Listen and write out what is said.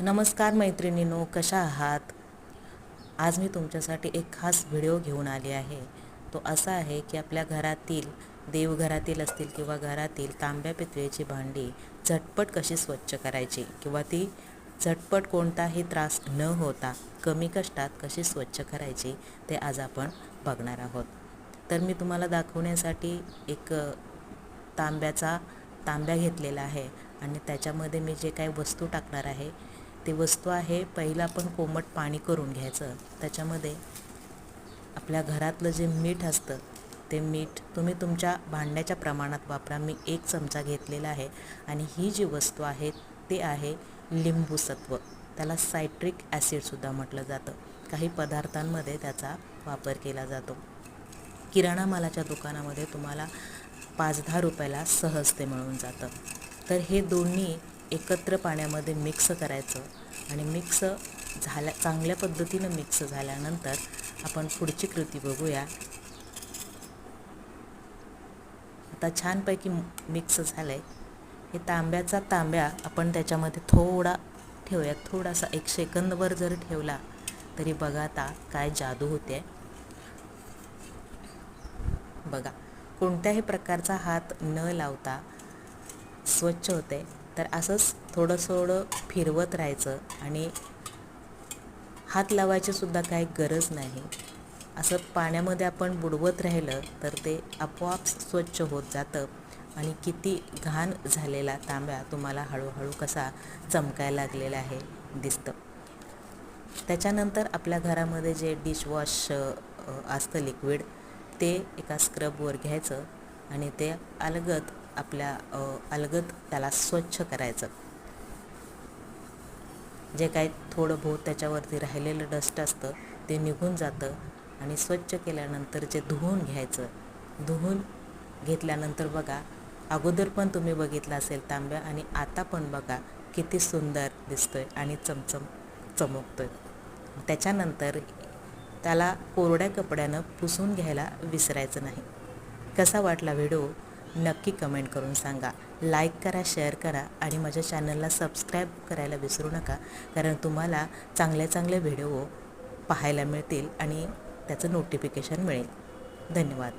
नमस्कार मैत्रिणींनो कशा आहात? आज मी तुमच्यासाठी एक खास व्हिडिओ घेऊन आली आहे. तो असा आहे की आपल्या घरातील देवघरातील असतील किंवा घरातील तांब्या पितळेची भांडी झटपट कशी स्वच्छ करायची किंवा ती झटपट कोणताही त्रास न होता कमी कष्टात कशी स्वच्छ करायची ते आज आपण बघणार आहोत. तर मी तुम्हाला दाखवण्यासाठी एक तांब्याचा तांब्या घेतलेला आहे आणि त्याच्यामध्ये मी जे काही वस्तू टाकणार आहे ते वस्तू आहे पहिलं आपण कोमट पाणी करून घ्यायचं. त्याच्यामध्ये आपल्या घरातलं जे मीठ असतं ते मीठ तुम्ही तुमच्या भांड्याच्या प्रमाणात वापरा. मी एक चमचा घेतलेला आहे आणि ही जी वस्तू आहे ते आहे लिंबूसत्व. त्याला सायट्रिक ॲसिडसुद्धा म्हटलं जातं. काही पदार्थांमध्ये त्याचा वापर केला जातो. किराणा मालाच्या दुकानामध्ये तुम्हाला पाच दहा रुपयाला सहज ते मिळून जातं. तर हे दोन्ही एकत्र पाण्यामध्ये मिक्स करायचं आणि मिक्स झाल्या चांगल्या पद्धतीनं मिक्स झाल्यानंतर आपण पुढची कृती बघूया. आता छानपैकी मिक्स झालं आहे हे तांब्याचा तांब्या आपण त्याच्यामध्ये थोडा ठेवूया थोडासा एक सेकंदभर जर ठेवला तरी बघा आता काय जादू होते बघा कोणत्याही प्रकारचा हात न लावता स्वच्छ होते तर असंच थोडं थोडं फिरवत राहायचं आणि हात लावायची सुद्धा काही गरज नाही. असं पाण्यामध्ये आपण बुडवत राहिलं तर ते आपोआप स्वच्छ होत जातं आणि किती घाण झालेला तांब्या तुम्हाला हळूहळू कसा चमकायला लागलेला आहे दिसतं. त्याच्यानंतर आपल्या घरामध्ये जे डिशवॉश असतं लिक्विड ते एका स्क्रबवर घ्यायचं आणि ते अलगद आपल्या अलगद त्याला स्वच्छ करायचं. जे काही थोडं बहुत त्याच्यावरती राहिलेलं डस्ट असतं ते निघून जातं आणि स्वच्छ केल्यानंतर जे धुवून घ्यायचं धुवून घेतल्यानंतर बघा अगोदर पण तुम्ही बघितलं असेल तांब्या आणि आता पण बघा किती सुंदर दिसतोय आणि चमचम चमकतोय. त्याच्यानंतर त्याला कोरड्या कपड्यानं पुसून घ्यायला विसरायचं नाही. कसा वाटला व्हिडिओ? नक्की कमेंट करून सांगा. लाईक करा शेअर करा आणि माझ्या चॅनलला सबस्क्राईब करायला विसरू नका. कारण तुम्हाला चांगले चांगले व्हिडिओ पाहायला मिळतील आणि त्याचं नोटिफिकेशन मिळेल. धन्यवाद.